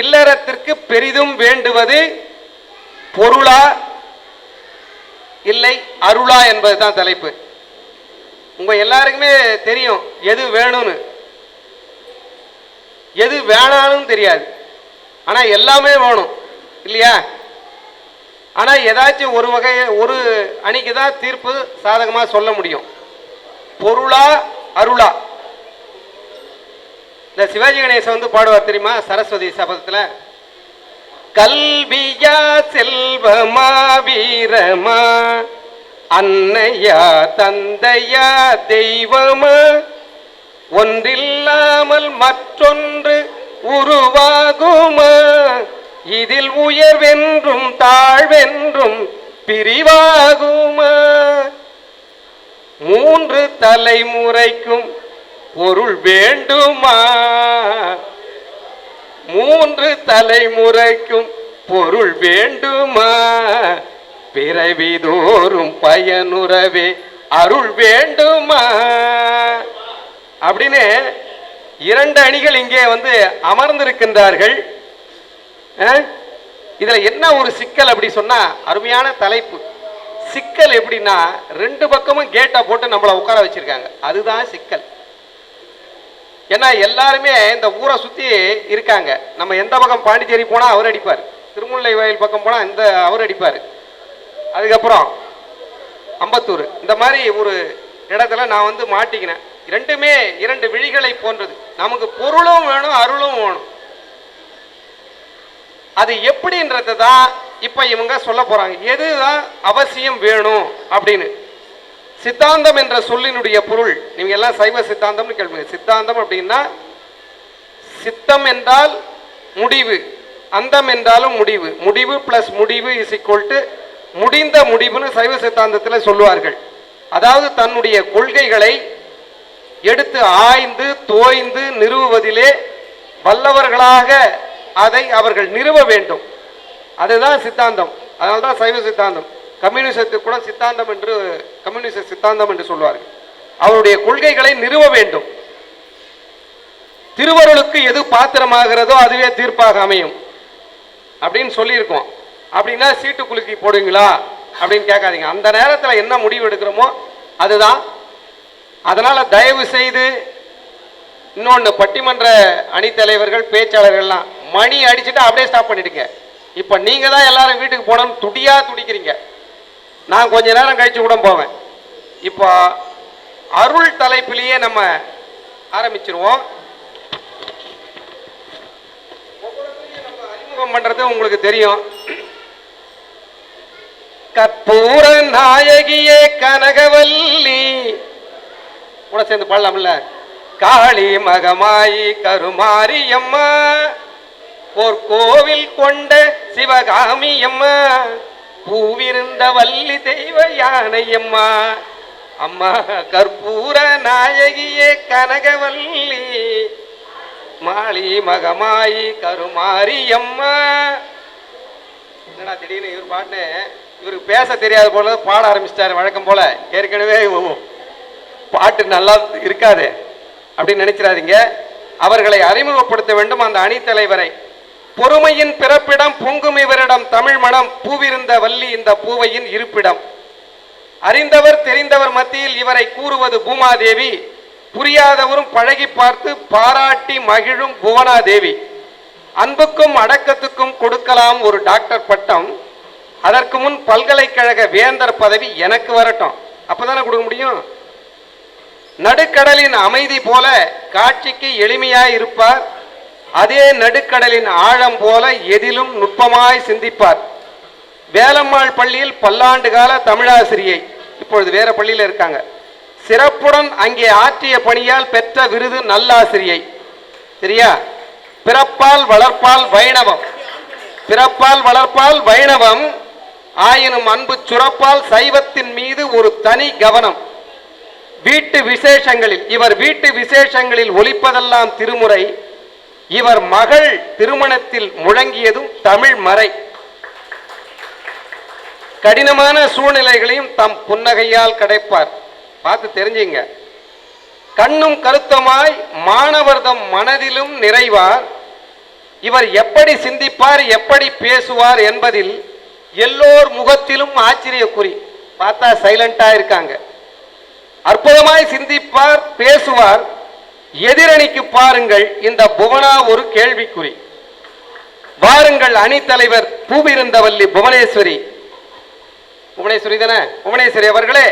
இல்லறத்திற்கு பெரிதும் வேண்டுவது பொருளா? இல்லை அருளா என்பதுதான் தலைப்பு. உங்க எல்லாருக்குமே தெரியும் எது வேணும்னு. எது வேணாலும் தெரியாது. ஆனா எல்லாமே வேணும் இல்லையா? ஆனா ஏதாச்சும் ஒரு வகை ஒரு அணிக்கு தான் தீர்ப்பு சாதகமா சொல்ல முடியும். பொருளா அருளா? இந்த சிவாஜி கணேசன் வந்து பாடுவார் தெரியுமா? சரஸ்வதி சபதத்தில்? கல்வியா செல்வமா வீரமா அன்னையா தந்தையா தெய்வமா ஒன்றில்லாமல் மற்றொன்று உருவாகுமா? இதில் உயர்வென்றும் தாழ்வென்றும் பிரிவாகுமா? மூன்று தலைமுறைக்கும் பொருள் வேண்டுமா? மூன்று தலைமுறைக்கும் பொருள் வேண்டுமா? பிறவிதோறும் பயனுறவே அருள் வேண்டுமா? அப்படின்னு இரண்டு அணிகள் இங்கே வந்து அமர்ந்திருக்கின்றார்கள். இதுல என்ன ஒரு சிக்கல் அப்படி சொன்னா அருமையான தலைப்பு. சிக்கல் எப்படின்னா ரெண்டு பக்கமும் கேட்டை போட்டு நம்மளை உட்கார வச்சிருக்காங்க. அதுதான் சிக்கல். ஏன்னா எல்லாருமே இந்த ஊரை சுற்றி இருக்காங்க. நம்ம எந்த பக்கம் பாண்டிச்சேரி போனால் அவர் அடிப்பார். திருமுல்லை வயல் பக்கம் போனால் இந்த அவர் அடிப்பார். அதுக்கப்புறம் அம்பத்தூர். இந்த மாதிரி ஒரு இடத்துல நான் வந்து மாட்டிக்கினேன். ரெண்டுமே இரண்டு விழிகளை போன்றது. நமக்கு பொருளும் வேணும் அருளும் வேணும். அது எப்படின்றது தான் இப்போ இவங்க சொல்ல போகிறாங்க எதுதான் அவசியம் வேணும் அப்படின்னு. சித்தாந்தம் என்ற சொல்லினுடைய பொருள். நீங்க எல்லாம் சைவ சித்தாந்தம்னு கேள்வி சித்தாந்தம் அப்படின்னா சித்தம் என்றால் முடிவு அந்தம் என்றாலும் முடிவு. முடிவு பிளஸ் முடிவு இஸ் ஈக்குவல் டு முடிந்த முடிவுன்னு சைவ சித்தாந்தத்தில் சொல்லுவார்கள். அதாவது தன்னுடைய கொள்கைகளை எடுத்து ஆய்ந்து தோய்ந்து நிறுவுவதிலே வல்லவர்களாக அதை அவர்கள் நிறுவ வேண்டும். அதுதான் சித்தாந்தம். அதனால்தான் சைவ சித்தாந்தம். கம்யூனிசத்துக்கு கூட சித்தாந்தம் என்று கம்யூனிச சித்தாந்தம் என்று சொல்வார்கள். அவருடைய கொள்கைகளை நிறுவ வேண்டும். திருவருளுக்கு எது பாத்திரமாகிறதோ அதுவே தீர்ப்பாக அமையும். அப்படின்னு சொல்லியிருக்கோம். அப்படின்னா சீட்டு குலுக்கி போடுவீங்களா? அப்படின்னு கேட்காதீங்க. அந்த நேரத்தில் என்ன முடிவு எடுக்கிறோமோ அதுதான். அதனால் தயவு செய்து இன்னொன்று பட்டிமன்ற அணித்தலைவர்கள் பேச்சாளர்கள்லாம் மணி அடிச்சுட்டு அப்படியே ஸ்டாப் பண்ணிடுங்க. இப்போ நீங்கள் தான் எல்லாரும் வீட்டுக்கு போனோம்னு துடியாக துடிக்கிறீங்க. நான் கொஞ்ச நேரம் கழிச்சு கூட போவேன். இப்போ அருள் தலைப்பிலேயே நம்ம ஆரம்பிச்சிருவோம். அறிமுகம் பண்றது உங்களுக்கு தெரியும். கற்பூர நாயகியே கனகவல்லி. கூட சேர்ந்து பாடலாம்ல. காளி மகமாயி கருமாரி அம்மா ஒரு கோவில் கொண்ட சிவகாமி அம்மா பூவிருந்த வள்ளி தெய்வ யானையம்மா அம்மா. கற்பூர நாயகியே கனகவல்லி. மாளி மகமாயி கருமாரியம்மா என்னடா திடீர்னு இவர் பாட்டுன்னு இவருக்கு பேச தெரியாத போல பாட ஆரம்பிச்சிட்டாரு வழக்கம் போல. ஏற்கனவே பாட்டு நல்லா இருக்காது அப்படின்னு நினைச்சிடாதீங்க. அவர்களை அறிமுகப்படுத்த வேண்டும் அந்த அணித்தலைவரை. பொறுமையின் பிறப்பிடம் பொங்கும் இவரிடம் தமிழ் மணம் பூவிருந்த வள்ளி இந்த பூவையின் இருப்பிடம். அறிந்தவர் தெரிந்தவர் மத்தியில் இவரை கூறுவது பூமாதேவி புரியாதவரும் பழகி பார்த்து பாராட்டி மகிழும் புவனாதேவி. அன்புக்கும் அடக்கத்துக்கும் கொடுக்கலாம் ஒரு டாக்டர் பட்டம். அதற்கு முன் பல்கலைக்கழக வேந்தர் பதவி எனக்கு வரட்டும். அப்பதானே கொடுக்க முடியும்? நடுக்கடலின் அமைதி போல காட்சிக்கு எளிமையாய் இருப்பார். அதே நடுக்கடலின் ஆழம் போல எதிலும் நுட்பமாய் சிந்திப்பார். வேலம்மாள் பள்ளியில் பல்லாண்டு கால தமிழாசிரியை. இப்பொழுது வேற பள்ளியில் இருக்காங்க. சிறப்புடன் அங்கே ஆற்றிய பணியால் பெற்ற விருது நல்லாசிரியை. சரியா? பிறப்பால் வளர்ப்பால் வைணவம். பிறப்பால் வளர்ப்பால் வைணவம் ஆயினும் அன்பு சுரப்பால் சைவத்தின் மீது ஒரு தனி கவனம். வீட்டு விசேஷங்களில் இவர் வீட்டு விசேஷங்களில் ஒழிப்பதெல்லாம் திருமுறை. இவர் மகள் திருமணத்தில் முழங்கியதும் தமிழ் மறை. கடினமான சூழ்நிலைகளையும் தம் புன்னகையால் கிடைப்பார். பார்த்து தெரிஞ்சுங்க. கண்ணும் கருத்தமாய் மாணவர்தம் மனதிலும் நிறைவார். இவர் எப்படி சிந்திப்பார் எப்படி பேசுவார் என்பதில் எல்லோர் முகத்திலும் ஆச்சரியக்குறி. பார்த்தா சைலண்டா இருக்காங்க. அற்புதமாய் சிந்திப்பார் பேசுவார். எதிரணிக்கு பாருங்கள் இந்த புவனா ஒரு கேள்விக்குறி. வாருங்கள் அணித்தலைவர் பூவிருந்தவல்லி புவனேஸ்வரி. புவனேஸ்வரி தானே? புவனேஸ்வரி அவர்களே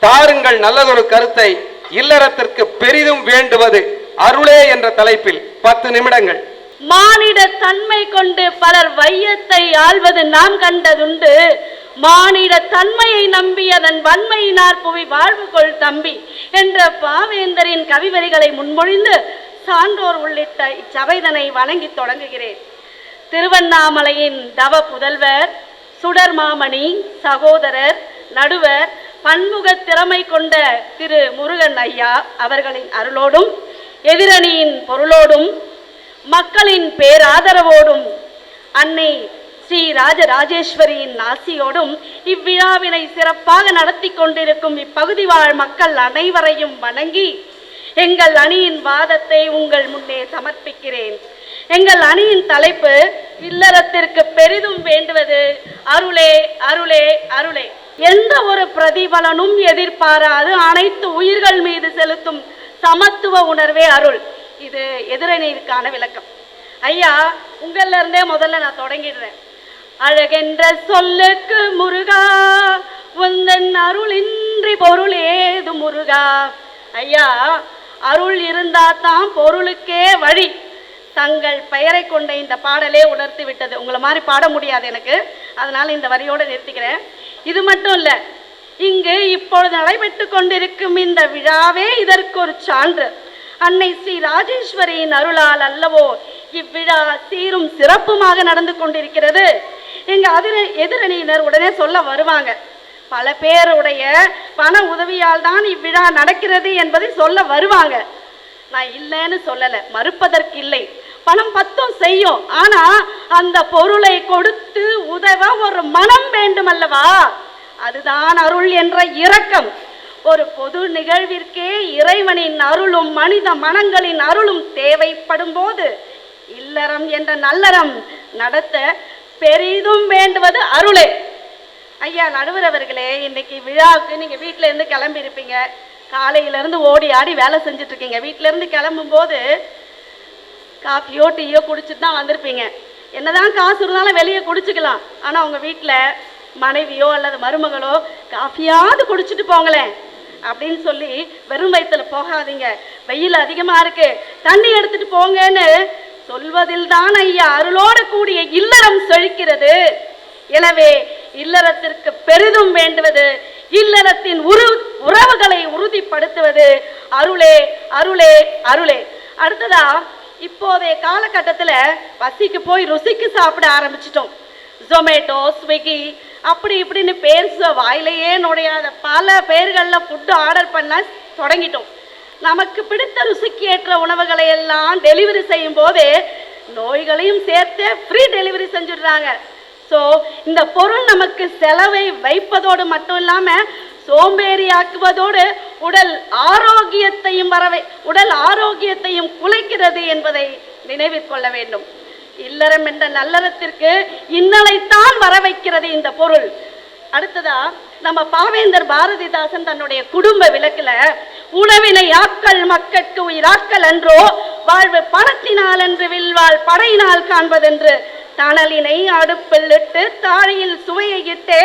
தாருங்கள் நல்லதொரு கருத்தை இல்லறத்திற்கு பெரிதும் வேண்டுவது அருளே என்ற தலைப்பில் பத்து நிமிடங்கள். மானிட தன்மை கொண்டு பலர் வையத்தை ஆள்வது நாம் கண்டதுண்டு. மானிட தன்மையை நம்பி அதன் வன்மையினார் புவி வாழ்வு கொள் தம்பி என்ற பாவேந்தரின் கவிவரிகளை முன்மொழிந்து சான்றோர் உள்ளிட்ட இச்சபைதனை வணங்கி தொடங்குகிறேன். திருவண்ணாமலையின் தவ புதல்வர் சுடர் மாமணி சகோதரர் நடுவர் பன்முக திறமை கொண்ட திரு முருகன் ஐயா அவர்களின் அருளோடும் எதிரணியின் பொருளோடும் மக்களின் பேராதரவோடும் அன்னை ஸ்ரீ ராஜராஜேஸ்வரியின் ஆசியோடும் இவ்விழாவினை சிறப்பாக நடத்தி கொண்டிருக்கும் இப்பகுதி வாழ் மக்கள் அனைவரையும் வணங்கி எங்கள் அணியின் வாதத்தை உங்கள் முன்னே சமர்ப்பிக்கிறேன். எங்கள் அணியின் தலைப்பு இல்லறத்திற்கு பெரிதும் வேண்டுவது அருளே அருளே அருளே. எந்த ஒரு பிரதிபலனும் எதிர்பாராது அனைத்து உயிர்கள் மீது செலுத்தும் சமத்துவ உணர்வே அருள். இது எதிரணியிற்கான விளக்கம். ஐயா உங்கள்ல இருந்தே முதல்ல நான் தொடங்கிடுறேன். அழகென்ற சொல்லுக்கு முருகா உந்தன் அருளின்றி பொருள் ஏது முருகா. ஐயா அருள் இருந்தா தான் பொருளுக்கே வழி. தங்கள் பெயரை கொண்ட இந்த பாடலே உணர்த்தி விட்டது. உங்களை மாதிரி பாட முடியாது எனக்கு. அதனால இந்த வரியோடு நிறுத்திக்கிறேன். இது மட்டும் இல்லை இங்கு இப்பொழுது நடைபெற்று கொண்டிருக்கும் இந்த விழாவே இதற்கு ஒரு சான்று. அன்னை ஸ்ரீ ராஜேஸ்வரியின் அருளால் அல்லவோ இவ்விழா சீரும் சிறப்புமாக நடந்து கொண்டிருக்கிறது. எங்கள் அதிர எதிரணியினர் உடனே சொல்ல வருவாங்க. பல பேருடைய பண உதவியால் தான் இவ்விழா நடக்கிறது என்பதை சொல்ல வருவாங்க. நான் இல்லைன்னு சொல்லலை மறுப்பதற்கு இல்லை பணம் பத்தும் செய்யும். ஆனா அந்த பொருளை கொடுத்து உதவ ஒரு மனம் வேண்டும் அல்லவா அதுதான் அருள் என்ற இரக்கம். ஒரு பொது நிகழ்விற்கே இறைவனின் அருளும் மனித மனங்களின் அருளும் தேவைப்படும் போது இல்லறம் என்ற நல்லறம் நடத்த பெரிதும் வேண்டுவது அருளே. ஐயா நடுவர் அவர்களே இன்னைக்கு விழாவுக்கு நீங்க வீட்ல இருந்து கிளம்பி இருப்பீங்க காலையில இருந்து ஓடி ஆடி வேலை செஞ்சுட்டு இருக்கீங்க வீட்ல இருந்து கிளம்பும் போது காஃபியோ டீயோ குடிச்சிட்டு தான் வந்திருப்பீங்க. என்னதான் காசு இருந்தாலும் வெளியே குடிச்சுக்கலாம். ஆனா உங்க வீட்டில் மனைவியோ அல்லது மருமகளோ காஃபியாவது குடிச்சிட்டு போங்களேன் அப்படின்னு சொல்லி வெறும் வயிற்றுல போகாதீங்க. வெயில் அதிகமா இருக்கு. தண்ணி எடுத்துட்டு போங்கன்னு சொல்வதில் தான் ஐயா அருளோடு கூடிய இல்லறம் செழிக்கிறது. எனவே இல்லறத்திற்கு பெரிதும் வேண்டுவது இல்லறத்தின் உரு உறவுகளை உறுதிப்படுத்துவது. அருளே அருளே அருளே. அடுத்ததா இப்போதைய காலகட்டத்தில் பசிக்கு போய் ருசிக்கு சாப்பிட ஆரம்பிச்சிட்டோம். ஜொமேட்டோ ஸ்விக்கி அப்படி இப்படின்னு பேச வாயிலேயே நுழையாத பல பேர்களில் ஃபுட்டு ஆர்டர் பண்ண தொடங்கிட்டோம். நமக்கு பிடித்த ருசிக்கு ஏற்ற உணவுகளை எல்லாம் டெலிவரி செய்யும் போது நோய்களையும் சேர்த்து ஃப்ரீ டெலிவரி செஞ்சுடுறாங்க. ஸோ இந்த பொருள் நமக்கு செலவை வைப்பதோடு மட்டும் இல்லாமல் சோம்பேறியாக்குவதோடு உடல் ஆரோக்கியத்தையும் வரவை உடல் ஆரோக்கியத்தையும் குலைக்கிறது என்பதை நினைவில் கொள்ள வேண்டும். இல்லறம் என்ற நல்லறத்திற்கு இன்னலைத்தான் வர வைக்கிறது இந்த பொருள். அடுத்ததா நம்ம பாவேந்தர் பாரதிதாசன் தன்னுடைய குடும்ப விளக்குல உணவினை யாக்கள் மக்கட்கு உயிராக்கள் அன்றோ வாழ்வு பணத்தினால் என்று வில்வாள் படையினால் காண்பதென்று தணலினை அடுப்பில் இட்டு தாழியில் சுவையை இட்டு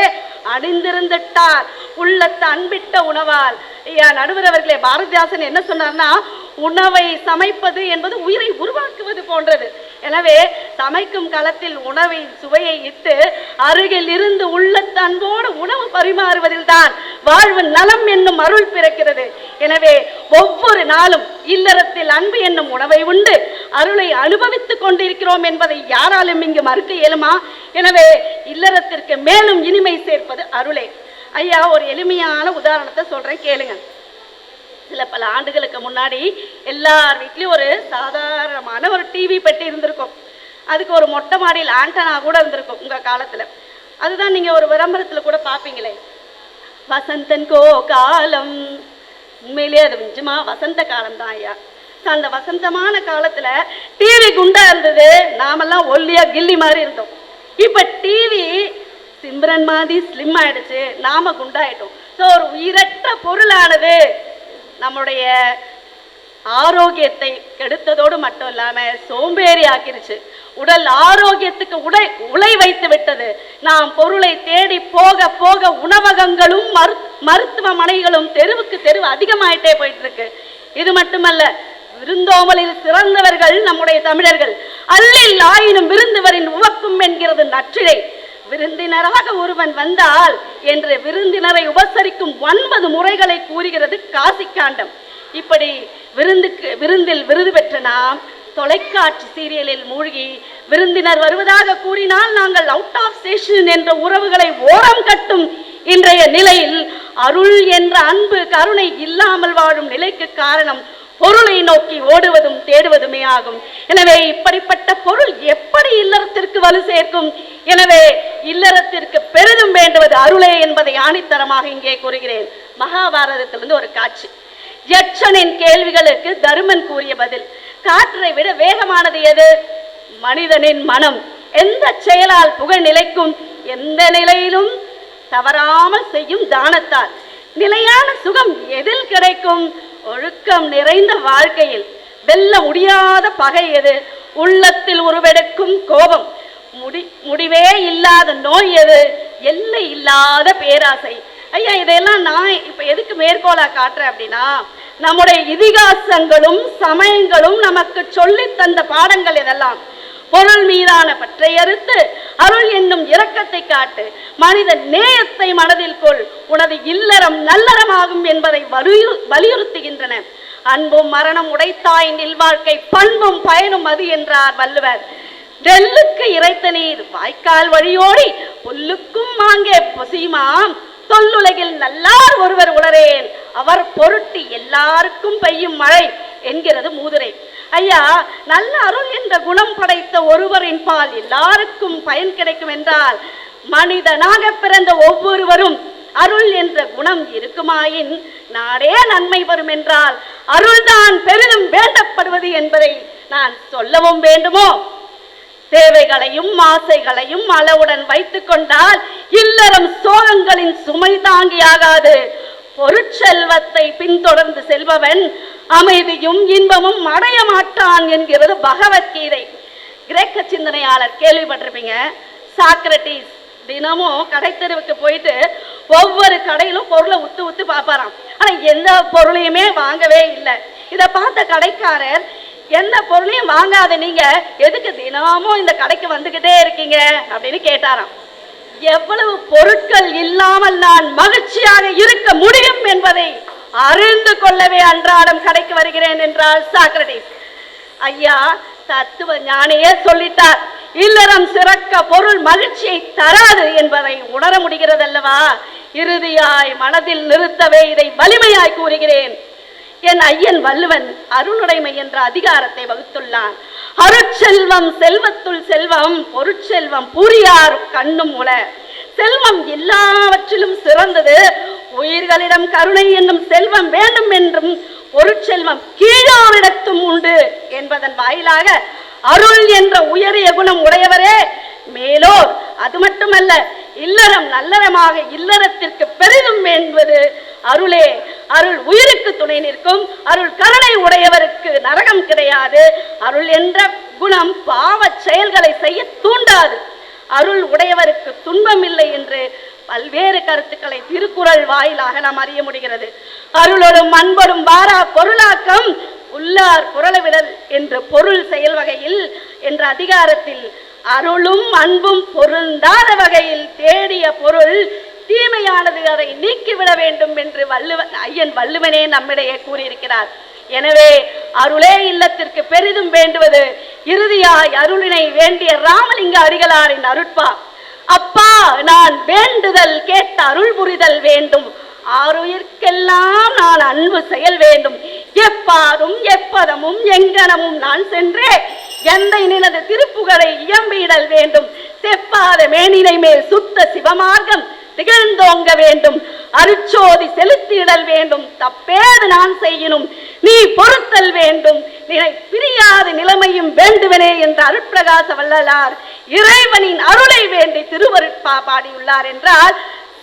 அணிந்திருந்துட்டார். உள்ளத்தை அன்பிட்ட உணவால். ஐயா நடுவர் அவர்களே பாரதிதாசன் என்ன சொன்னார்னா உணவை சமைப்பது என்பது உயிரை உருவாக்குவது போன்றது. எனவே சமைக்கும் களத்தில் உணவை சுவையை இட்டு அருகில் இருந்து உள்ளத்தன்போடு உணவு பரிமாறுவதில் தான் வாழ்வு நலம் என்னும் அருள் பிறக்கிறது. எனவே ஒவ்வொரு நாளும் இல்லறத்தில் அன்பு என்னும் உணவை உண்டு. அருளை அனுபவித்துக் கொண்டிருக்கிறோம் என்பதை யாராலும் இங்கு மறுக்க இயலுமா? எனவே இல்லறத்திற்கு மேலும் இனிமை சேர்ப்பது அருளே. ஐயா ஒரு எளிமையான உதாரணத்தை சொல்றேன் கேளுங்க. சில பல ஆண்டுகளுக்கு முன்னாடி எல்லார் வீட்லேயும் ஒரு சாதாரணமான ஒரு டிவி பெட்டி இருந்திருக்கும். அதுக்கு ஒரு மொட்டை மாடியில் ஆண்டனா கூட இருந்திருக்கும் உங்கள் காலத்தில். அதுதான் நீங்கள் ஒரு விளம்பரத்தில் கூட பார்ப்பீங்களே வசந்தன் கோ காலம். உண்மையிலேயே அது நிஜமா வசந்த காலம் தான் ஐயா அந்த வசந்தமான காலத்துல டிவி குண்டா இருந்தது. நாமெல்லாம் ஒல்லியா கில்லி மாதிரி இருந்தோம். இப்ப டிவி சிம்ரன் மாதிரி ஸ்லிம் ஆயிடுச்சு. நாம குண்டாயிட்டோம். ஸோ ஒரு உயிரற்ற பொருளானது. நம்முடைய ஆரோக்கியத்தை கெடுத்ததோடு மட்டும் இல்லாமல் சோம்பேறி ஆக்கிருச்சு உடல் ஆரோக்கியத்துக்கு உடை உலை வைத்து விட்டது. நாம் பொருளை தேடி போக போக உணவகங்களும் மரு மருத்துவமனைகளும் தெருவுக்கு தெருவு அதிகமாயிட்டே போயிட்டு இருக்கு இது மட்டுமல்ல விருந்தோமலில் சிறந்தவர்கள் நம்முடைய தமிழர்கள். அல்லில் ஆயினும் விருந்துவரின் உவக்கும் என்கிறது நற்றிழை. விருந்தினராக ஒருவன் வந்தால் என்று விருந்தினரை உபசரிக்கும் ஒன்பது முறைகளை கூறுகிறது காசிக்காண்டம். இப்படி விருந்துக்கு விருந்தில் விருது பெற்ற நாம் தொலைக்காட்சி சீரியலில் மூழ்கி விருந்தினர் வருவதாக கூறினால் நாங்கள் அவுட் ஆஃப் ஸ்டேஷன் என்ற உறவுகளை ஓரம் கட்டும் இன்றைய நிலையில் அருள் என்ற அன்பு கருணை இல்லாமல் வாழும் நிலைக்கு காரணம் பொருளை நோக்கி ஓடுவதும் தேடுவதுமே ஆகும். எனவே இப்படிப்பட்ட பொருள் எப்படி இல்லறத்திற்கு வலு சேர்க்கும்? எனவே இல்லறத்திற்கு பெரிதும் வேண்டுவது அருளே என்பதை ஆணித்தரமாக இங்கே கூறுகிறேன். மகாபாரதத்திலிருந்து ஒரு காட்சி. யட்சனின் கேள்விகளுக்கு தருமன் கூறிய பதில் காற்றை விட வேகமானது எது? மனிதனின் மனம். எந்த செயலால் புகழ் நிலைக்கும்? எந்த நிலையிலும் தவறாமல் செய்யும் தானத்தால். நிலையான சுகம் எதில் கிடைக்கும்? ஒழுக்கம் நிறைந்த வாழ்க்கையில் வெல்ல முடியாத பகை எது? உள்ளத்தில் உருவெடுக்கும் கோபம். முடி முடிவே இல்லாத நோய் எது? எல்லை இல்லாத பேராசை. ஐயா இதையெல்லாம் நான் இப்ப எதுக்கு மேற்கோளா காட்டுறேன் அப்படின்னா நம்முடைய இதிகாசங்களும் சமயங்களும் நமக்கு சொல்லி தந்த பாடங்கள் இதெல்லாம். பொருள் மீதான பற்றை அறுத்து அருள் என்னும் இரக்கத்தை காட்டு. மனித நேயத்தை மனதில் கொள். உனது இல்லறம் நல்லறமாகும் என்பதை வலியுறு வலியுறுத்துகின்றன. அன்பும் மரணம் உடைத்தாய் நில்வாழ்க்கை பண்பும் பயனும் அது என்றார் வள்ளுவர். டெல்லுக்கு இறைத்த நீர் வாய்க்கால் வழியோடி புல்லுக்கும் வாங்கே பொசியுமாம். தொல்லுலகில் நல்லார் ஒருவர் உளரேன். அவர் பொருட்டு எல்லாருக்கும் பெய்யும் மழை என்கிறது மூதுரை. ஐயா நல்ல அருள் என்ற குணம் படைத்த ஒருவரின் பால் எல்லாருக்கும் பயன் கிடைக்கும் என்றால் மனிதனாக பிறந்த ஒவ்வொருவரும் அருள் என்ற குணம் இருக்குமாயின் நாடே நன்மை வரும் என்றால் அருள்தான் பெரிதும் வேண்டப்படுவது என்பதை நான் சொல்லவும் வேண்டுமோ? தேவைகளையும் ஆசைகளையும் அளவுடன் வைத்துக் கொண்டால் இல்லறம் சோகங்களின் சுமை தாங்கியாகாது. பொருட்செல்வத்தை பின்தொடர்ந்து செல்பவன் அமைதியும் இன்பமும் அடைய மாட்டான் என்கிறது பகவத்கீதை. கிரேக்க சிந்தனையாளர் கேள்விப்பட்டிருப்பீங்க. சாக்ரட்டிஸ் தினமும் கடை தெருவுக்கு போயிட்டு ஒவ்வொரு கடையிலும் பொருளை உத்து உத்து பார்ப்பாராம். ஆனா எந்த பொருளையுமே வாங்கவே இல்லை. இதை பார்த்த கடைக்காரர் எந்த பொருளையும் வாங்காத நீங்க எதுக்கு தினமும் இந்த கடைக்கு வந்துகிட்டே இருக்கீங்க? அப்படின்னு கேட்டாராம். எவ்வளவு பொருட்கள் இல்லாமல் நான் மகிழ்ச்சியாக இருக்க முடியும் என்பதை அறிந்து கொள்ளவே அன்றாடம் கடைக்கு வருகிறேன் என்றால் சாக்ரட்டிஸ் ஐயா தத்துவ ஞானியே சொல்லிட்டார் இல்லறம் சிறக்க பொருள் மகிழ்ச்சியை தராது என்பதை உணர முடிகிறதல்லவா? இறுதியாய் மனதில் நிறுத்தவே இதை வலிமையாய் கூறுகிறேன். என் ஐயன் வள்ளுவன் அருணுடைமை என்ற அதிகாரத்தை வகுத்துள்ளான். அருட்செல்வம் செல்வத்துள் செல்வம் பொருட்செல்வம் புரியார் கண்ணும் உல செல்வம் எல்லாவற்றிலும் சிறந்தது. உயிர்களிடம் கருணை என்னும் செல்வம் வேண்டும் என்றும் பொருட்செல்வம் கீழோரிடத்தும் உண்டு என்பதன் வாயிலாக அருள் என்ற உயரிய குணம் உடையவரே. மேலோர் அது மட்டுமல்ல இல்லறம் நல்லறமாக இல்லறத்திற்கு பெரிதும் என்பது அருளே. அருள் உயிருக்கு துணை நிற்கும். அருள் கருணை உடையவருக்கு நரகம் கிடையாது. அருள் என்ற குணம் பாவச் செயல்களை செய்ய தூண்டாது. அருள் உடையவருக்கு துன்பம் இல்லை என்று பல்வேறு கருத்துக்களை திருக்குறள் வாயிலாக நாம் அறிய முடிகிறது. அருளோடும் அன்போடும் வாரா பொருளாக்கம். உள்ளார் புரளவிடல் என்ற பொருள் செயல் வகையில் என்ற அதிகாரத்தில் அருளும் அன்பும் பொருந்தாத வகையில் தேடிய பொருள் தீமையானது அதை நீக்கிவிட வேண்டும் என்று வள்ளுவன் ஐயன் வள்ளுவனே நம்மிடையே கூறியிருக்கிறார். எனவே அருளே இல்லத்திற்கு பெரிதும் வேண்டுவது இறுதியாய் அருளினை வேண்டிய ராமலிங்க அடிகளாரின் அருட்பா. அப்பா நான் வேண்டுதல் கேட்ட அருள் புரிதல் வேண்டும். ஆறுயிர்க்கெல்லாம் நான் அன்பு செயல் வேண்டும். எப்பாதும் எப்பதமும் எங்கனமும் நான் சென்றே எந்தை நினது திருப்புகழை இயம்பிடல் வேண்டும். செப்பாத மேனினை மேல் சுத்த சிவமார்க்கம் திகழ்ந்தோங்க வேண்டும். அருச்சோதி செலுத்திடல் வேண்டும். தப்பேது நான் செய்யினும் நீ பொறுத்தல் வேண்டும். நினை பிரியாத நிலைமையும் வேண்டுவனே என்ற அருட்பிரகாச வள்ளலார் இறைவனின் அருளை வேண்டி திருவருட்பா பாடியுள்ளார் என்றால்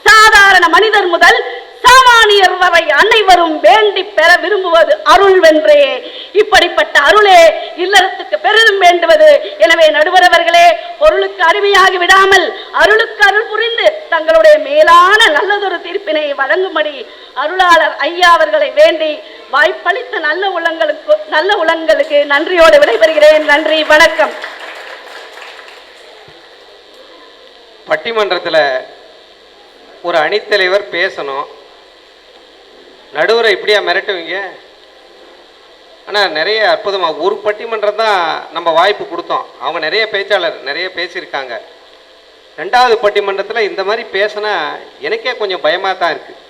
சாதாரண மனிதர் முதல் சாமானியர் வரை அனைவரும் வேண்டி பெற விரும்புவது அருள் வென்றே இப்படிப்பட்ட அருளே இல்லறத்துக்கு பெரிதும் வேண்டுவது. எனவே நடுவரவர்களே பொருளுக்கு அருமையாகி விடாமல் அருளுக்கு அருள் புரிந்து தங்களுடைய மேலான நல்லதொரு தீர்ப்பினை வழங்கும்படி அருளாளர் ஐயா அவர்களை வேண்டி வாய்ப்பளித்த நல்ல உள்ளங்களுக்கு நல்ல உள்ளங்களுக்கு நன்றியோடு விடைபெறுகிறேன். நன்றி வணக்கம். பட்டிமன்றத்தில் ஒரு அணித்தலைவர் பேசணும். நடுவரை இப்படியா மிரட்டுவீங்க? ஆனால் நிறைய அற்புதமாக ஒரு பட்டிமன்றம் தான் நம்ம வாய்ப்பு கொடுத்தோம். அவங்க நிறைய பேச்சாளர் நிறைய பேசியிருக்காங்க. ரெண்டாவது பட்டிமன்றத்தில் இந்த மாதிரி பேசினா எனக்கே கொஞ்சம் பயமாக தான் இருக்குது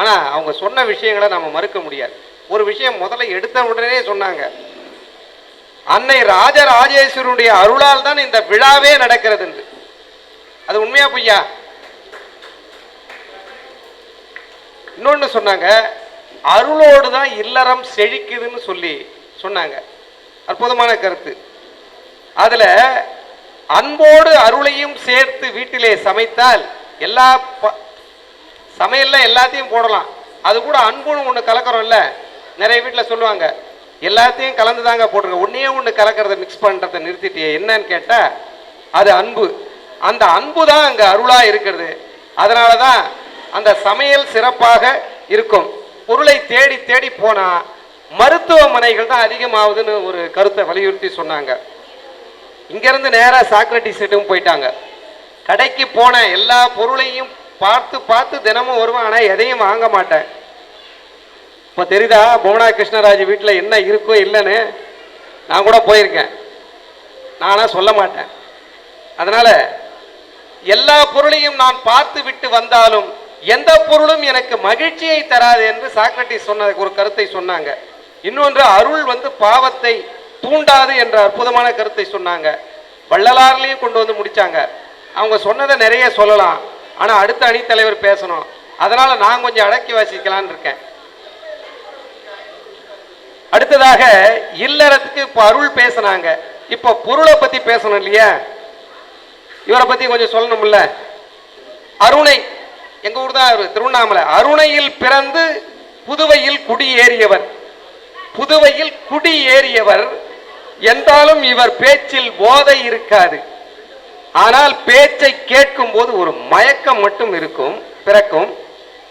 ஆனால் அவங்க சொன்ன விஷயங்களை நம்ம மறுக்க முடியாது. ஒரு விஷயம் முதல்ல எடுத்த உடனே சொன்னாங்க. அன்னை ராஜராஜேஸ்வருடைய அருளால் தான் இந்த விழாவே நடக்கிறது என்று அது உண்மையா பொய்யா? இன்னொன்று சொன்னாங்க அருளோடு தான் இல்லறம் செழிக்குதுன்னு சொல்லி சொன்னாங்க. அற்புதமான கருத்து. அதில் அன்போடு அருளையும் சேர்த்து வீட்டிலே சமைத்தால் எல்லா ப- சமையல்ல எல்லாத்தையும் போடலாம். அது கூட அன்புன்னு ஒன்று கலக்கிறோம்ல நிறைய வீட்டில் சொல்லுவாங்க எல்லாத்தையும் கலந்து தாங்க போட்டுருங்க ஒன்றே ஒன்று கலக்கிறத மிக்ஸ் பண்ணுறத நிறுத்திட்டியே என்னன்னு கேட்டால் அது அன்பு. அந்த அன்பு தான் அங்கே அருளாக இருக்கிறது. அதனால தான் அந்த சமையல் சிறப்பாக இருக்கும். பொருளை தேடி தேடி போனால் மருத்துவமனைகள் தான் அதிகமாகுதுன்னு ஒரு கருத்தை வலியுறுத்தி சொன்னாங்க. இங்கேருந்து நேராக சாக்ரட்டிஸ்ட்டும் போயிட்டாங்க. கடைக்கு போன எல்லா பொருளையும் பார்த்து பார்த்து தினமும் வருவேன் ஆனால் எதையும் வாங்க மாட்டேன். இப்போ தெரியுதா புவனா கிருஷ்ணராஜ் வீட்டில் என்ன இருக்கோ இல்லைன்னு? நான் கூட போயிருக்கேன். நானாக சொல்ல மாட்டேன். அதனால் எல்லா பொருளையும் நான் பார்த்து விட்டு வந்தாலும் எந்த பொருளும் எனக்கு மகிழ்ச்சியை தராது என்று சாக்ரட்டிஸ் சொன்ன ஒரு கருத்தை சொன்னாங்க. இன்னொன்று அருள் வந்து பாவத்தை தூண்டாது என்ற அற்புதமான கருத்தை சொன்னாங்க. வள்ளலாறுலேயும் கொண்டு வந்து முடிச்சாங்க. அவங்க சொன்னதை நிறைய சொல்லலாம். ஆனால் அடுத்த அணித்தலைவர் பேசணும். அதனால் நான் கொஞ்சம் அடக்கி வாசிக்கலான் இருக்கேன். அடுத்ததாக இல்லறத்துக்கு இப்போ அருள் பேசுனாங்க. இப்போ பொருளை பற்றி பேசணும் இல்லையா? இவரை பற்றி கொஞ்சம் சொல்லணும்ல? அருணை எங்க ஊர் தான் அவர்? திருவண்ணாமலை. அருணையில் பிறந்து புதுவையில் குடியேறியவர். புதுவையில் குடியேறியவர். என்றாலும் இவர் பேச்சில் போதை இருக்காது. ஆனால் பேச்சை கேட்கும் போது ஒரு மயக்கம் மட்டும் இருக்கும் பிறக்கும்.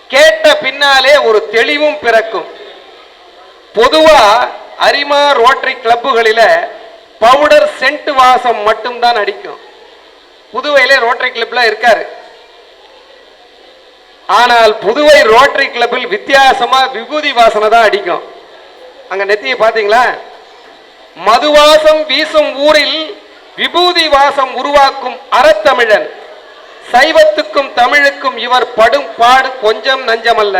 கேட்ட பின்னாலே ஒரு தெளிவும் பிறக்கும். பொதுவா அரிமா ரோட்டரி கிளப்புகளில பவுடர் சென்ட் வாசம் மட்டும்தான் அடிக்கும். புதுவையிலே ரோட்டரி கிளப்ல இருக்காரு. ஆனால் புதுவை ரோட்டரி கிளப்பில் வித்தியாசமா விபூதி வாசனை தான் அடிக்கும். அங்க நெத்தியை பாத்தீங்களா? மதுவாசம் வீசும் ஊரில் விபூதி வாசம் உருவாக்கும் அறத்தமிழன். சைவத்துக்கும் தமிழுக்கும் இவர் படும் பாடு கொஞ்சம் நஞ்சமல்ல.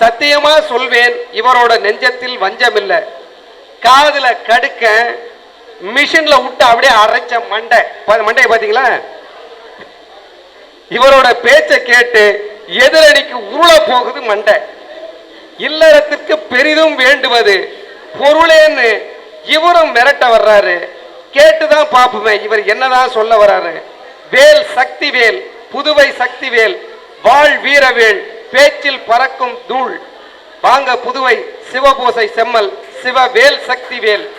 சத்தியமா சொல்வேன் இவரோட நெஞ்சத்தில் வஞ்சமில்லை. காதுல கடுக்க மிஷின்ல விட்டு அப்படியே அரைச்ச மண்டை. மண்டையை பாத்தீங்களா? இவரோட பேச்சை கேட்டு எதிரடிக்கு உருள போகுது மண்டை. இல்லறத்திற்கு பெரிதும் வேண்டுவது பொருளேன்னு இவரும் மிரட்ட வர்றாரு. கேட்டுதான் பார்ப்போமே இவர் என்னதான் சொல்ல வர்றாரு. வேல் சக்தி வேல் புதுவை சக்தி வேல் வாழ் வீரவேல் பேச்சில் பறக்கும் தூள். வாங்க புதுவை சிவபூசை செம்மல் சிவவேல் சக்தி வேல்.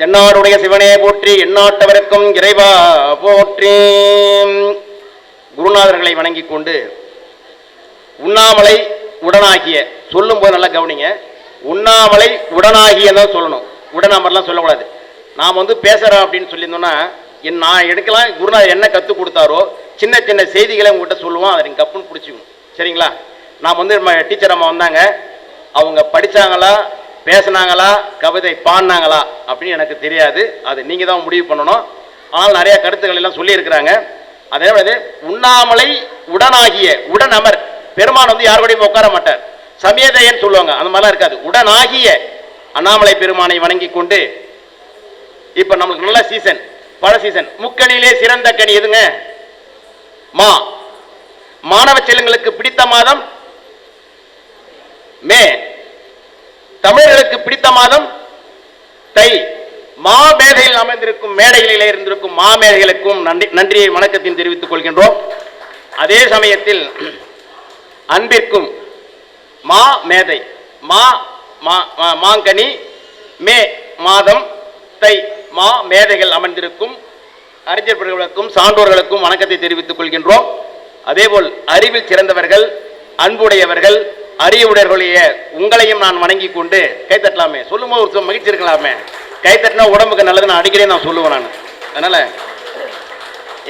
தென்னாடுடைய சிவனே போற்றி எண்ணாட்டவருக்கும் இறைவா போற்றி. குருநாதர்களை வணங்கி கொண்டு உண்ணாமலை உடனாகிய சொல்லும் போது நல்லா கவனிங்க உண்ணாமலை உடனாகிய தான் சொல்லணும். உடனாமலாம் சொல்லக்கூடாது. நாம் வந்து பேசுகிறோம் அப்படின்னு சொல்லியிருந்தோம்னா என் நான் எடுக்கலாம் குருநாதர் என்ன கற்றுக் கொடுத்தாரோ சின்ன சின்ன செய்திகளை உங்கள்கிட்ட சொல்லுவோம் அதை நீங்கள் கப்புன்னு பிடிச்சிக்கணும். சரிங்களா? நாம் வந்து நம்ம டீச்சர் அம்மா வந்தாங்க. அவங்க படிச்சாங்களா பேசுனாங்களா கவிதை பாடினாங்களா அப்படின்னு எனக்கு தெரியாது. அது நீங்கள் தான் முடிவு பண்ணணும். ஆனால் நிறைய கருத்துக்கள் எல்லாம் சொல்லியிருக்கிறாங்க. அதே மாதிரி உண்ணாமலை உடனாகிய உடனமர். பெருமான் வந்து யார் கூடயும் உட்கார மாட்டார். சமேதையன்னு சொல்லுவாங்க. அந்த மாதிரிலாம் இருக்காது. உடனாகிய அண்ணாமலை பெருமானை வணங்கி கொண்டு இப்போ நம்மளுக்கு நல்ல சீசன் பழ சீசன் முக்கணியிலே சிறந்த கனி எதுங்க? மா. மாணவ செல்லுங்களுக்கு பிடித்த மாதம் மே. தமிழர்களுக்கு பிடித்த மாதம் தை மா மேதையில் அமைந்திருக்கும் மேடைகளிலே இருந்திருக்கும் மா மேடைகளுக்கும் நன்றி நன்றியை வணக்கத்தையும் தெரிவித்துக் கொள்கின்றோம். அதே சமயத்தில் அன்பிற்கும் மா மேதை மா மா- மா- மாங்கனி மே மாதம் தை மா மேதைகள் அமர்ந்திருக்கும் அறிஞர்களுக்கும் சான்றோர்களுக்கும் வணக்கத்தை தெரிவித்துக் கொள்கின்றோம். அதேபோல் அறிவில் சிறந்தவர்கள் அன்புடையவர்கள் அறிவுடையவர்களுடைய உங்களையும் நான் வணங்கி கொண்டு கைத்தட்டலாமே சொல்லும்போது ஒரு மகிழ்ச்சி இருக்கலாமே. கைத்தட்டினா உடம்புக்கு நல்லது நான் அடிக்கடி நான் சொல்லுவேன் நான். அதனால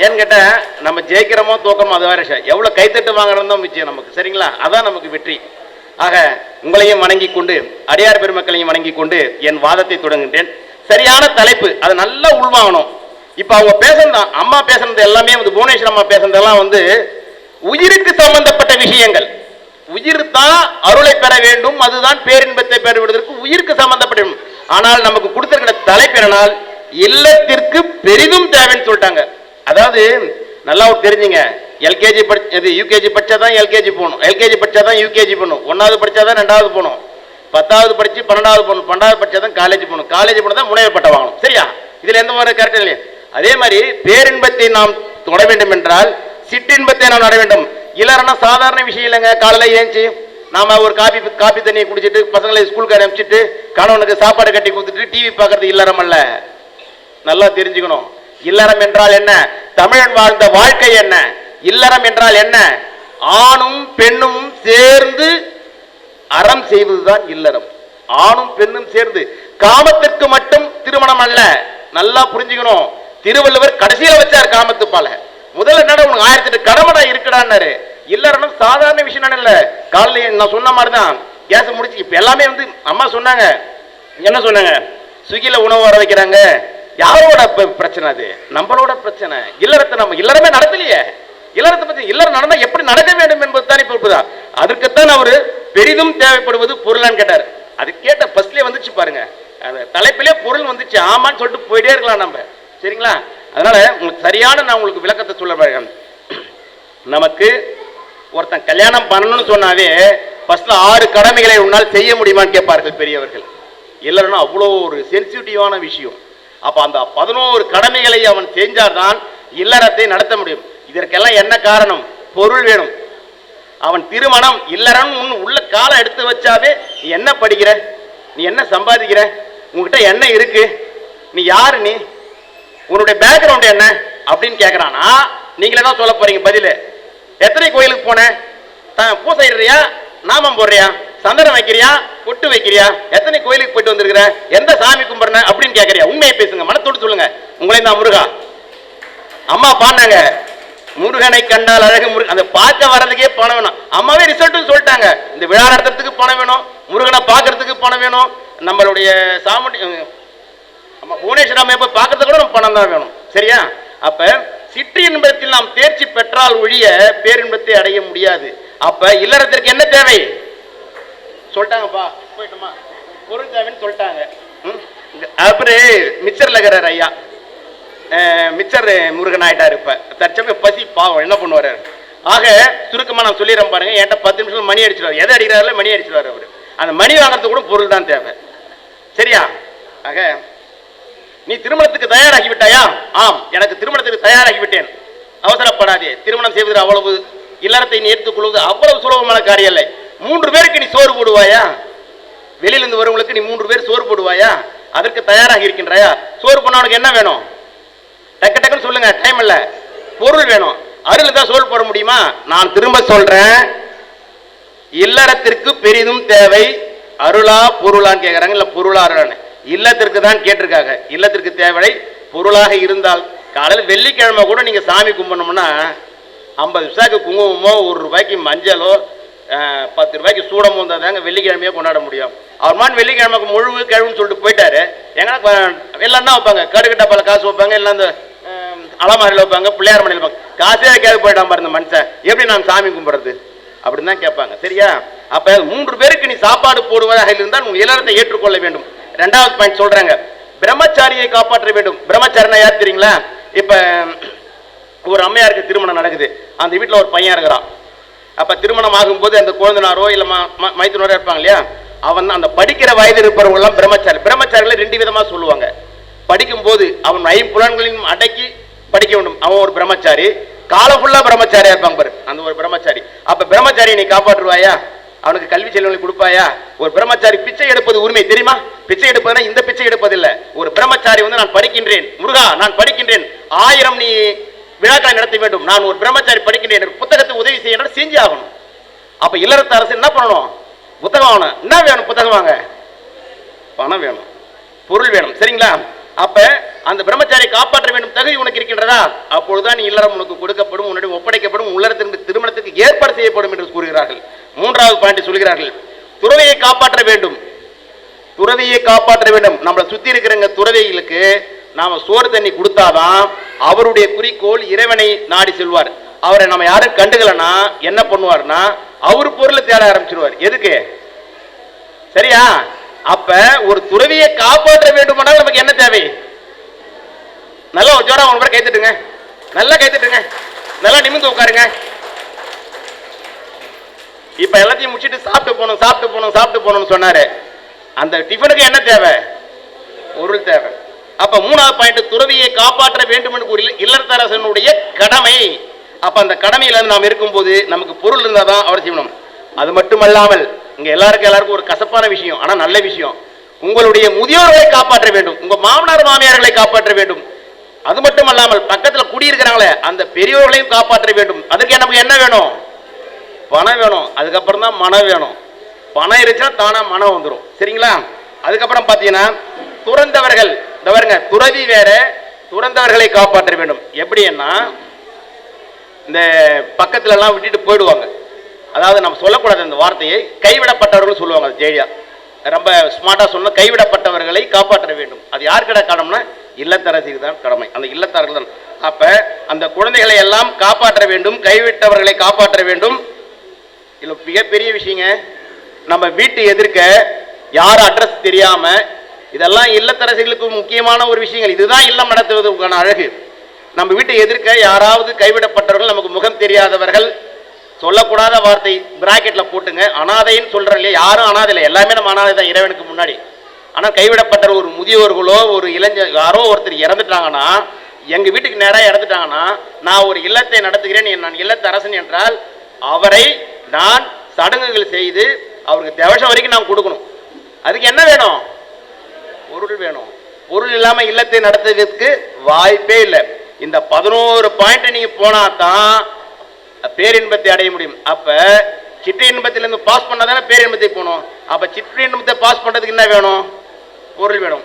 ஏன்னு கேட்டால் நம்ம ஜெயிக்கிறோமோ தோக்கமோ அது வேற விஷயம். எவ்வளோ கைத்தட்டு வாங்குறோம் தான் மிச்சம் நமக்கு சரிங்களா? அதான் நமக்கு வெற்றி. ஆக உங்களையும் வணங்கி கொண்டு அடியார் பெருமக்களையும் வணங்கி கொண்டு என் வாதத்தை தொடங்குகின்றேன். சரியான தலைப்பு. அதை நல்லா உள்வாங்கணும். இப்போ அவங்க பேசுனது அம்மா பேசுனது எல்லாமே வந்து புவனேஸ்வர் அம்மா பேசுனதெல்லாம் வந்து உயிருக்கு சம்பந்தப்பட்ட விஷயங்கள். உயிர் தான் அருளை பெற வேண்டும் அதுதான் பேரின்பத்தை பெறுவதற்கு உயிருக்கு சம்பந்தப்பட்ட ஆனால் நமக்கு கொடுத்திருக்கிற தலைப்பினால் இல்லத்திற்கு பெரிதும் தேவைன்னு சொல்லிட்டாங்க. அதாவது நல்லா ஒரு தெரிஞ்சுங்க. எல்கேஜி படி யூகேஜி படிச்சா தான் எல்கேஜி போகணும். எல்கேஜி படிச்சா தான் யூகேஜி போகணும். ஒன்றாவது படிச்சா தான் ரெண்டாவது போகணும். பத்தாவது படித்து பன்னெண்டாவது போகணும். பன்னெண்டாவது படிச்சா தான் காலேஜ் போகணும். காலேஜ் போனால் தான் முனைவர் பட்டம் வாங்கணும். சரியா? இதில் எந்த மாதிரி கரெக்டாக இல்லையா? அதே மாதிரி பேரின்பத்தை நாம் தொட வேண்டும் என்றால் சிற்றின்பத்தை நாம் நட வேண்டும். இல்லறனா சாதாரண விஷயம் இல்லைங்க. காலையில் ஏஞ்சி நாம ஒரு காபி காபி தண்ணியை குடிச்சிட்டு பசங்களை ஸ்கூலுக்கு அனுப்பிச்சிட்டு கணவனுக்கு சாப்பாடு கட்டி கொடுத்துட்டு டிவி பார்க்கறது இல்லறம் அல்ல. நல்லா தெரிஞ்சுக்கணும். இல்லறம் என்றால் என்ன? தமிழன் வாழ்ந்த வாழ்க்கை என்ன? இல்லறம் என்றால் என்ன? ஆணும் பெண்ணும் சேர்ந்து அறம் செய்வதுதான் இல்லறம். ஆணும் பெண்ணும் சேர்ந்து காமத்திற்கு மட்டும் திருமணம் அல்ல. நல்லா புரிஞ்சுக்கணும். திருவள்ளுவர் கடைசியில வச்சார் காமத்து பால முதல்ல என்னடா உனக்கு ஆயிரத்தி எட்டு கடமடா இருக்குடான்னாரு? இல்லறனும் சாதாரண விஷயம் இல்ல? காலையில நான் சொன்ன மாதிரி தான் கேஸ் முடிச்சு இப்ப எல்லாமே வந்து அம்மா சொன்னாங்க. என்ன சொன்னாங்க? ஸ்விக்கில உணவு வர வைக்கிறாங்க. யாரோட பிரச்சனை அது? நம்மளோட பிரச்சனை. இல்லறத்தை நம்ம இல்லறமே நடத்தலையே. இல்லறத்தை பத்தி இல்லறம் நடந்தா எப்படி நடக்க வேண்டும் என்பது தான் இப்ப இருக்குதா? அதற்குத்தான் அவரு பெரிதும் தேவைப்படுவது பொருளான்னு கேட்டார். அது கேட்ட ஃபர்ஸ்ட்லயே வந்துச்சு பாருங்க. அந்த தலைப்பிலே பொருள் வந்துச்சு. ஆமான்னு சொல்லிட்டு போயிட்டே இருக்கலாம் நம்ம. சரிங்களா? அதனால உங்களுக்கு சரியான நான் உங்களுக்கு விளக்கத்தை சொல்ல பாருங்க நமக்கு ஒருத்தன் கல்யாணம் பண்ணணும்னு சொன்னாவே ஃபர்ஸ்ட்ல ஆறு கடமைகளை உன்னால் செய்ய முடியுமான்னு கேட்பார்கள் பெரியவர்கள். இல்லைன்னா அவ்வளோ ஒரு சென்சிட்டிவான விஷயம். அப்போ அந்த பதினோரு கடமைகளை அவன் செஞ்சால்தான் இல்லறத்தை நடத்த முடியும். இதற்கெல்லாம் என்ன காரணம்? பொருள் வேணும். அவன் திருமணம் இல்லறம் உன் உள்ள காலை எடுத்து வச்சாவே நீ என்ன படிக்கிற? நீ என்ன சம்பாதிக்கிற? உங்ககிட்ட என்ன இருக்கு? நீ யாரு நீ? உன்னுடைய பேக்ரவுண்ட் என்ன? அப்படின்னு கேட்குறானா நீங்களே தான் சொல்ல போறீங்க பதில். எத்தனை கோயிலுக்கு போன? த- பூசை நாமம் போடுறியா? சந்தனம் வைக்கிறியா? பொட்டு வைக்கிறியா? எத்தனை கோயிலுக்கு போயிட்டு வந்திருக்கிற? எந்த சாமி கும்பிடுற அப்படின்னு கேட்கறியா உண்மையை பேசுங்க மனத்தோடு சொல்லுங்க. உங்களே தான் முருகா. அம்மா பாடினாங்க முருகனை கண்டால் அழகு முருகன் அந்த பார்க்க வர்றதுக்கே பணம் வேணும். அம்மாவே ரிசல்ட்னு சொல்லிட்டாங்க. இந்த விழா நடத்துறதுக்கு பணம் வேணும் முருகனை பார்க்கறதுக்கு பணம் வேணும் நம்மளுடைய சாமுண்டி நம்ம புவனேஸ்வர போய் பார்க்கறதுக்கு கூட நம்ம பணம் தான் வேணும். சரியா? அப்போ சிற்று இன்பத்தில் நாம் தேர்ச்சி பெற்றால் ஒழிய பேரின்பத்தை அடைய முடியாது. அப்ப இல்லறத்திற்கு என்ன தேவை? சொல்லிட்டாங்கப்பா போயிட்டுமா. பொருள் தேவைன்னு சொல்லிட்டாங்க. ம்? அப்புறம் மிச்சர் லகரர் ஐயா. மிச்சர் முருகன் ஆயிட்டாரு இப்ப. தற்சமயம் பசி பாவம் என்ன பண்ணுவாரு ஆக சுருக்கமா நான் சொல்லிடுறேன் பாருங்க. என்கிட்ட பத்து நிமிஷம் மணி அடிச்சிடுவார் எதை அடிக்கிறாருல? மணி அடிச்சிடுவார் அவரு. அந்த மணி வாங்குறதுக்கு கூட பொருள் தான் தேவை. சரியா? ஆக நீ திருமணத்துக்கு தயாராகி விட்டாயா ஆம் எனக்கு திருமணத்துக்கு தயாராகி விட்டேன் அவசரப்படாதே திருமணம் செய்வது அவ்வளவு இல்லறத்தை நீ ஏற்றுக்கொள்வது அவ்வளவு சுலபமான காரியம் இல்லை மூன்று பேருக்கு நீ சோறு போடுவாயா? வெளியிலிருந்து வரவங்களுக்கு நீ மூன்று பேர் சோறு போடுவாயா? அதற்கு தயாராக இருக்கின்றாயா? சோறு பண்ணவனுக்கு என்ன வேணும்? டக்கு டக்குன்னு சொல்லுங்க டைம் இல்ல. பொருள் வேணும். அருள் தான் சோறு போட முடியுமா? நான் திரும்ப சொல்றேன். இல்லறத்திற்கு பெரிதும் தேவை. அருளா பொருளான்னு கேட்குறாங்க இல்லை பொருளா அருளான்னு இல்லத்திற்கு தான் கேட்டிருக்காங்க. இல்லத்திற்கு தேவை பொருளாக இருந்தால். காலையில் வெள்ளிக்கிழமை கூட நீங்கள் சாமி கும்பிடணும்னா ஐம்பது விசாக்கு குங்குமமோ ஒரு ரூபாய்க்கு மஞ்சளோ பத்து ரூபாய்க்கு சூடம் இருந்தால் தாங்க வெள்ளிக்கிழமையே கொண்டாட முடியும். அவர் மாதிரி வெள்ளிக்கிழமைக்கு முழு கிழவுன்னு சொல்லிட்டு போயிட்டாரு. எங்கன்னா எல்லாம் தான் வைப்பாங்க? கடுக்கட்டா பல காசு வைப்பாங்க எல்லாம் அந்த அலமாரியில் வைப்பாங்க பிள்ளையார் மணியில் வைப்பாங்க. காசே கேட்க போயிட்டான் பாருங்க மனுஷன். எப்படி நான் சாமி கும்பிட்றது? அப்படின்னு தான் கேட்பாங்க. சரியா? அப்போ மூன்று பேருக்கு நீ சாப்பாடு போடுவதாக இருந்தால் உங்க இல்லறத்தை ஏற்றுக்கொள்ள வேண்டும். ரெண்டாவது பாயிண்ட் சொல்றாங்க. பிரம்மச்சாரியை காப்பாற்ற வேண்டும். பிரம்மச்சாரினா யார் தெரியுங்களா? இப்ப ஒரு அம்மையாருக்கு திருமணம் நடக்குது. அந்த வீட்டில் ஒரு பையன் இருக்கிறான். அப்ப திருமணம் ஆகும்போது அந்த குழந்தைனாரோ இல்ல ம- ம- மைத்துனரோ இருப்பாங்க இல்லையா? அவன் அந்த படிக்கிற வயது இருப்பவங்க எல்லாம் பிரம்மச்சாரி. பிரம்மச்சாரிகளை ரெண்டு விதமா சொல்லுவாங்க. படிக்கும்போது அவன் ஐம்புலன்களையும் அடக்கி படிக்க வேண்டும். அவன் ஒரு பிரம்மச்சாரி. காலம் ஃபுல்லா பிரம்மச்சாரியா இருப்பாங்க பாரு. அந்த ஒரு பிரம்மச்சாரி. அப்ப பிரம்மச்சாரியை நீ காப்பாற்றுவாயா? அவனுக்கு கல்வி செல்வங்களை கொடுப்பாயா? ஒரு பிரம்மச்சாரி பிச்சை எடுப்பது உரிமை தெரியுமா? பிச்சை எடுப்பதுனா இந்த பிச்சை எடுப்பதில்லை. ஒரு பிரம்மச்சாரி வந்து நான் படிக்கின்றேன். முருகா நான் படிக்கின்றேன். ஆயிரம் நீ விழாக்களை நடத்த வேண்டும். நான் ஒரு பிரம்மச்சாரி படிக்கின்றேன். எனக்கு புத்தகத்தை உதவி செய்யணும் செஞ்சு ஆகணும். அப்ப இல்லறத்த அரசு என்ன பண்ணணும்? புத்தகம் ஆகணும் என்ன வேணும்? புத்தகம் வாங்க. பணம் வேணும். பொருள் வேணும். சரிங்களா? அப்ப அந்த பிரம்மச்சாரி காப்பாற்ற வேண்டும் தகுதி உனக்கு இருக்கின்றதா? அப்பொழுதுதான் நீ இல்லறம் உனக்கு கொடுக்கப்படும் உன்னுடைய ஒப்படைக்கப்படும் உள்ளறத்திற்கு திருமணத்துக்கு ஏற்பாடு செய்யப்படும் என்று கூறுகிறார்கள். மூன்றாவது பாயிண்ட் சொல்கிறார்கள் துறவையை காப்பாற்ற வேண்டும். துறவியை காப்பாற்ற வேண்டும். நம்மளை சுத்தி இருக்கிறவங்க துறவிகளுக்கு நாம சோறு தண்ணி கொடுத்தாதான் அவருடைய குறிக்கோள் இறைவனை நாடி செல்வார். அவரை நம்ம யாரும் கண்டுக்கலன்னா என்ன பண்ணுவார்னா அவர் பொருளை தேட ஆரம்பிச்சிருவார். எதுக்கு? சரியா? அப்ப ஒரு துறவியை காப்பாற்ற வேண்டுமானால் நமக்கு என்ன தேவை? நல்ல ஒரு ஜோரா உங்க பேர் கைத்துட்டுங்க. நல்லா கைத்துட்டுங்க. நல்லா நிமிர்ந்து உட்காருங்க. இப்ப எல்லாத்தையும் முடிச்சிட்டு சாப்பிட்டு போகணும் சாப்பிட்டு போகணும் சாப்பிட்டு போகணும்னு சொன்னாரு. அந்த டிஃபனுக்கு என்ன தேவை? பொருள் தேவை. அப்ப மூணாவது பாயிண்ட் துறவியை காப்பாற்ற வேண்டும் என்று ஒரு இல்லத்தரசனுடைய கடமை. அப்ப அந்த கடமையில நாம் இருக்கும்போது நமக்கு பொருள் இருந்தால் தான் அவர் செய்யணும். அது மட்டுமல்லாமல் இங்க எல்லாருக்கும் எல்லாருக்கும் ஒரு கசப்பான விஷயம் ஆனா நல்ல விஷயம். உங்களுடைய முதியோர்களை காப்பாற்ற வேண்டும். உங்க மாமனார் மாமியார்களை காப்பாற்ற வேண்டும். அது மட்டும் அல்லாமல் பக்கத்தில் குடியிருக்கிறாங்களே அந்த பெரியோர்களையும் காப்பாற்ற வேண்டும். அதுக்கு நமக்கு என்ன வேணும்? பணம் வேணும். அதுக்கப்புறம் தான் மனம் வேணும். பணம் இருந்துச்சுன்னா தானா மனம் வந்துடும் சரிங்களா? அதுக்கப்புறம் பார்த்தீங்கன்னா துறந்தவர்கள் இந்த பாருங்க துறவி வேற துறந்தவர்களை காப்பாற்ற வேண்டும். எப்படின்னா இந்த பக்கத்துல எல்லாம் விட்டுட்டு போயிடுவாங்க. அதாவது நம்ம சொல்லக்கூடாது அந்த வார்த்தையை. கைவிடப்பட்டவர்கள் சொல்லுவாங்க அது ஜெயிலியா. ரொம்ப ஸ்மார்ட்டாக சொன்ன கைவிடப்பட்டவர்களை காப்பாற்ற வேண்டும். அது யாருக்கிட கடமைனா இல்லத்தரசிக்கு தான் கடமை. அந்த இல்லத்தரர்கள் தான். அப்போ அந்த குழந்தைகளை எல்லாம் காப்பாற்ற வேண்டும் கைவிட்டவர்களை காப்பாற்ற வேண்டும். இல்லை மிகப்பெரிய விஷயங்க நம்ம வீட்டு எதிர்க்க யார் அட்ரஸ் தெரியாமல் இதெல்லாம் இல்லத்தரசிகளுக்கு முக்கியமான ஒரு விஷயங்கள். இதுதான் இல்லம் நடத்துவதற்கான அழகு. நம்ம வீட்டை எதிர்க்க யாராவது கைவிடப்பட்டவர்கள் நமக்கு முகம் தெரியாதவர்கள் சொல்லக்கூடாத வார்த்தை பிராக்கெட்ல போட்டுங்க. அனாதைன்னு சொல்றேன் இல்லையா யாரும் அனாதை இல்லை எல்லாமே நம்ம அனாதை தான் இறைவனுக்கு முன்னாடி. ஆனால் கைவிடப்பட்ட ஒரு முதியோர்களோ ஒரு இளைஞர் யாரோ ஒருத்தர் இறந்துட்டாங்கன்னா எங்கள் வீட்டுக்கு நேராக இறந்துட்டாங்கன்னா நான் ஒரு இல்லத்தை நடத்துகிறேன் நான் இல்லத்த அரசன் என்றால் அவரை நான் சடங்குகள் செய்து அவருக்கு தேவசம் வரைக்கும் நான் கொடுக்கணும். அதுக்கு என்ன வேணும்? பொருள் வேணும். பொருள் இல்லாமல் இல்லத்தை நடத்துறதுக்கு வாய்ப்பே இல்லை. இந்த பதினோரு பாயிண்ட் நீங்க போனா தான் பேரின்பத்தை அடைய முடியும். அப்ப சிற்று இன்பத்திலிருந்து பாஸ் பண்ணாதானே பேரின்பத்தை போகணும். அப்ப சிற்று இன்பத்தை பாஸ் பண்றதுக்கு என்ன வேணும்? பொருள் வேணும்.